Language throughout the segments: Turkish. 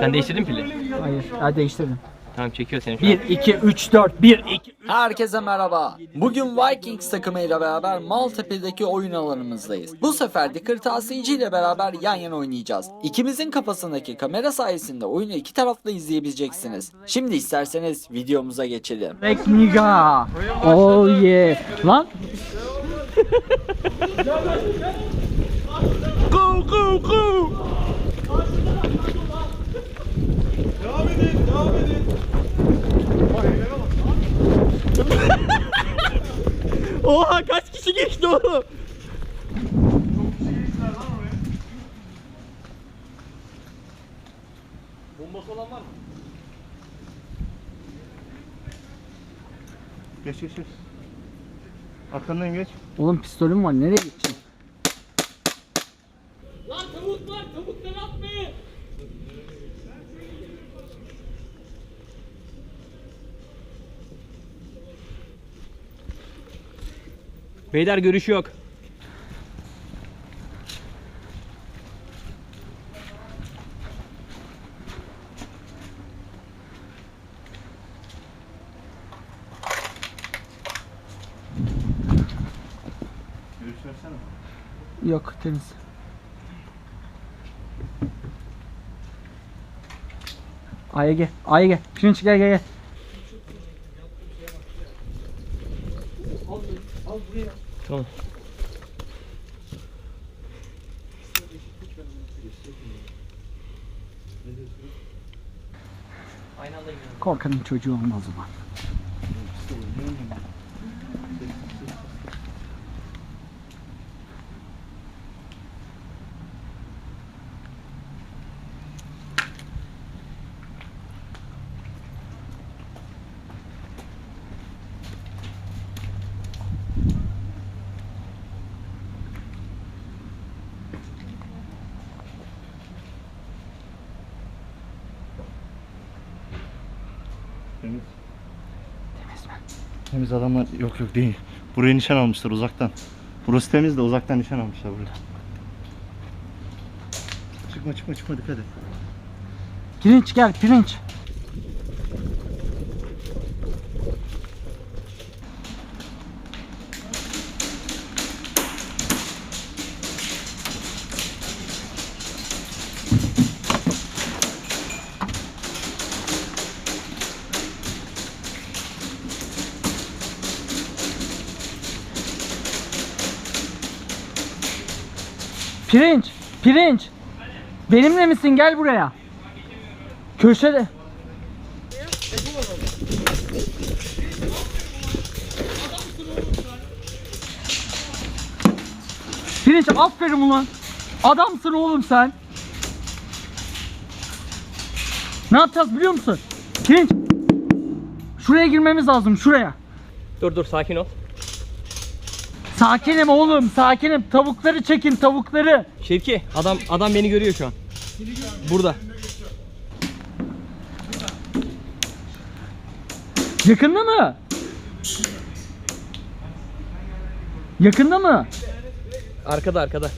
Sen değiştirdin pili. Hayır. Ha değiştirdim. Tamam çekiyor seni şu an. 1, 2, 3, 4. 1, 2, Herkese merhaba. Bugün Vikings takımıyla beraber Maltepe'deki oyun alanımızdayız. Bu sefer de kırtasiyeci ile beraber yan yana oynayacağız. İkimizin kafasındaki kamera sayesinde oyunu iki taraflı izleyebileceksiniz. Şimdi isterseniz videomuza geçelim. Niga. Oh yeah. Lan. go go go. Oha kaç kişi geçti oğlum? Geç geç geç. Arkandan geç. Oğlum pistolüm var. Nereye gideceğim? Beyler görüş yok. Yok temiz. Aya gel. Aya. Şunu çık gel gel gel. Korkanın çocuğu olmaz ulan. Temiz. Temiz mi? Temiz adamlar yok yok değil. Buraya nişan almışlar uzaktan. Burası temiz de uzaktan nişan almışlar buraya. Çıkma çıkma çıkma dikkat et. Pirinç gel pirinç. Pirinç, pirinç. Benimle misin? Gel buraya. Köşede. Pirinç aferin ulan. Adamsın oğlum sen. Ne yapacağız biliyor musun? Pirinç. Şuraya girmemiz lazım şuraya. Dur dur sakin ol. Sakinim oğlum sakinim. Tavukları çekin tavukları. Şevki adam adam beni görüyor şu an. Burada. Yakında mı? Yakında mı? Arkada arkada.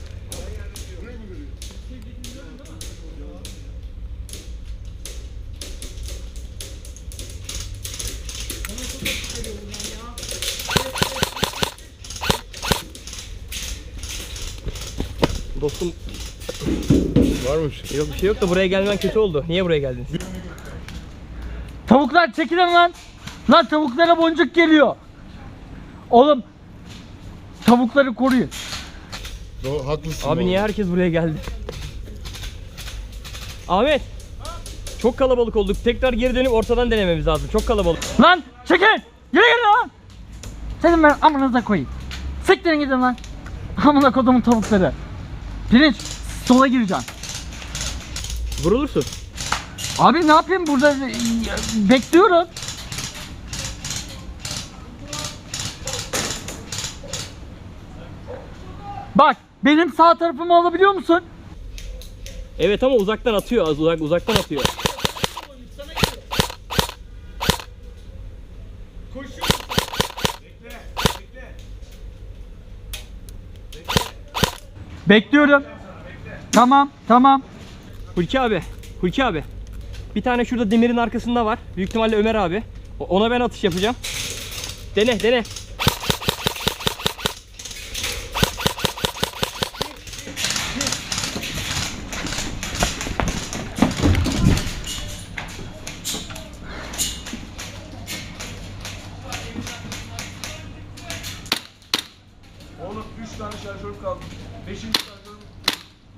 Varmış. yok bir şey yok da buraya gelmen kötü oldu. Niye buraya geldiniz? Tavuklar çekilin lan. Lan tavuklara boncuk geliyor. Oğlum tavukları koruyun. Do haklısın. Abi oğlum. niye herkes buraya geldi? Ahmet. Çok kalabalık olduk. Tekrar geri dönüp ortadan denememiz lazım. Çok kalabalık. Lan çekil. Yürü yürü lan. Senin ben amınıza koyayım. Siktirin gidin lan. Amına kodumun tavukları. Pirinç sola gireceğim. Vurulursun. Abi ne yapayım burada bekliyorum. Bak benim sağ tarafımı alabiliyor musun? Evet ama uzaktan atıyor. Az uzak uzaktan atıyor. Bekliyorum. Tamam, tamam. Hulki abi. Hulki abi. Bir tane şurada demirin arkasında var. Büyük ihtimalle Ömer abi. Ona ben atış yapacağım. Dene dene. Oğlum 3 tane şarjör kaldı. 5. şarjörüm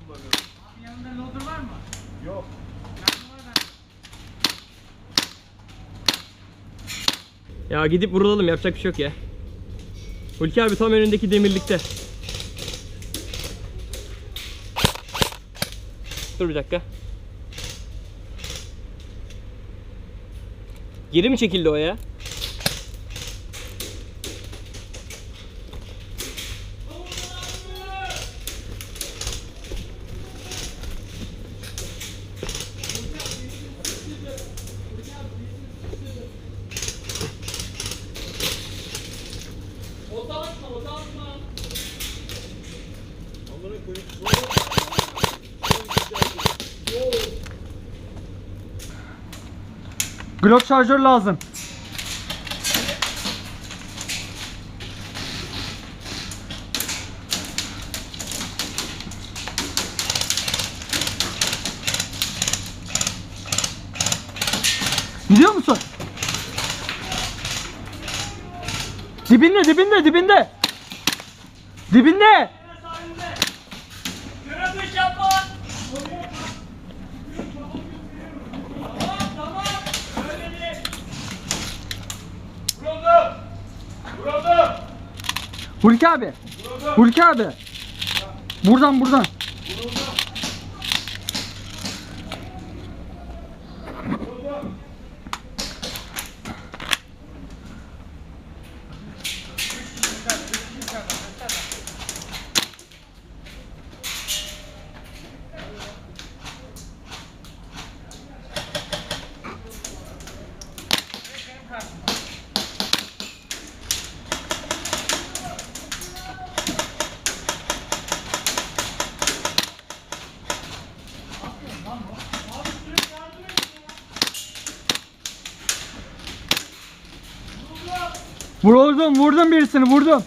kullanıyorum. Yanında loader var mı? Yok. Ya gidip vurulalım yapacak bir şey yok ya. Hulki abi tam önündeki demirlikte. Dur bir dakika. Geri mi çekildi o ya? Glock şarjör lazım. Biliyor musun? Dibinde, dibinde, dibinde. Dibinde. Hulki abi. Hulki abi. Buradan buradan. Vurdum, vurdum birisini, vurdum.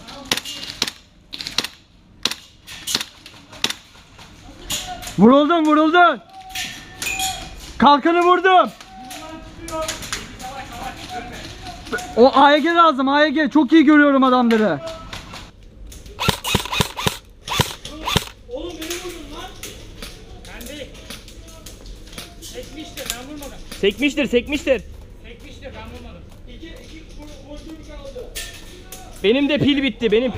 Vuruldun, vuruldun. Kalkanı vurdum. O AYG lazım, AYG. Çok iyi görüyorum adamları. Sekmiştir, sekmiştir. Benim de pil bitti, benim.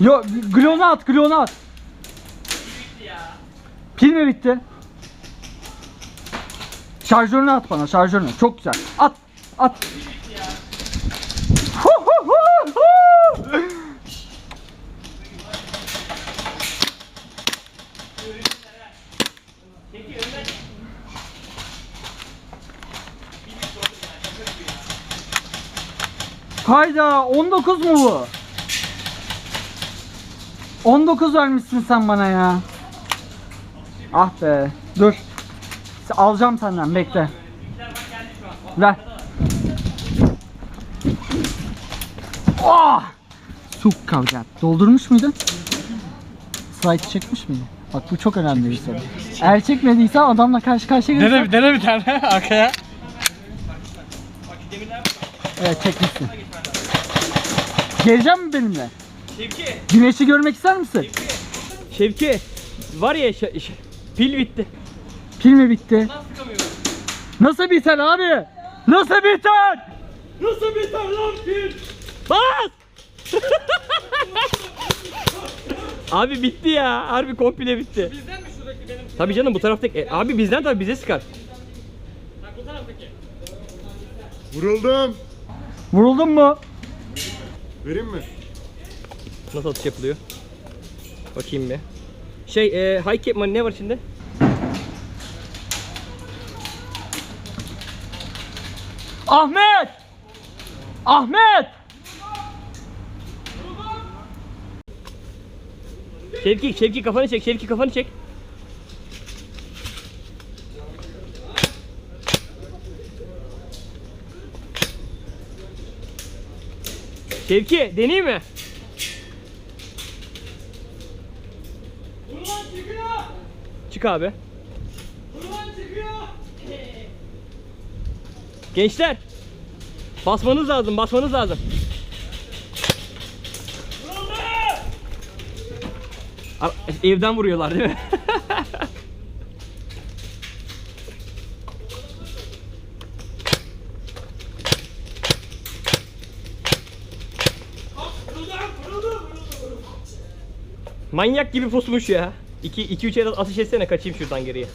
Yo, glonu at, glonu at. Pil mi bitti? Şarjörünü at bana, şarjörünü. Çok güzel. At, at. Hayda 19 mu bu? 19 vermişsin sen bana ya. Ah be. Dur. Alacağım senden bekle. Ver. Oh! Çok kavga. Doldurmuş muydun? Slide çekmiş miydin? Bak bu çok önemli bir soru. Eğer çekmediysen adamla karşı karşıya gelirsen... dene bir tane arkaya. Evet çekmişsin. Gelecek mi benimle? Şevki, Güneşi görmek ister misin? Şevki. Var ya ş- ş- pil bitti. Pil mi bitti? Nasıl sıkamıyorum? Nasıl biter abi? Nasıl biter? Nasıl biter lan pil? Bas! abi bitti ya. Harbi komple bitti. Bizden mi şuradaki benim? Tabii canım bu taraftaki. E, abi bizden tabii bize sıkar. Vuruldum. Vuruldun mu? Vereyim mi? Nasıl atış yapılıyor? Bakayım bir. Şey, e, high cap money ne var içinde? Ahmet! Ahmet! Şevki, Şevki kafanı çek, Şevki kafanı çek. Şevki deneyeyim mi? Çık abi. Gençler. Basmanız lazım, basmanız lazım. Evden vuruyorlar değil mi? Manyak gibi pusmuş ya. 2 2 3 el atış etsene kaçayım şuradan geriye.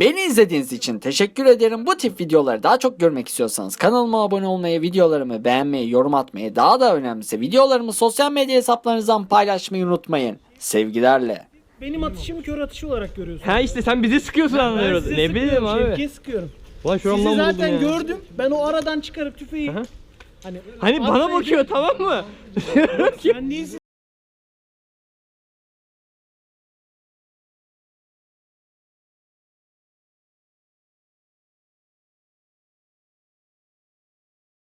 Beni izlediğiniz için teşekkür ederim. Bu tip videoları daha çok görmek istiyorsanız kanalıma abone olmayı, videolarımı beğenmeyi, yorum atmayı, daha da önemlisi videolarımı sosyal medya hesaplarınızdan paylaşmayı unutmayın. Sevgilerle. Benim atışımı kör atışı olarak görüyorsun. Ha işte sen bizi sıkıyorsun ben anlıyoruz. Ne bileyim abi. Şevki'ye sıkıyorum. Ulan Sizi şuramdan vuruldum zaten ya. gördüm. Ben o aradan çıkarıp tüfeği Aha. hani Hani bana bakıyor tamam mı? Sen niye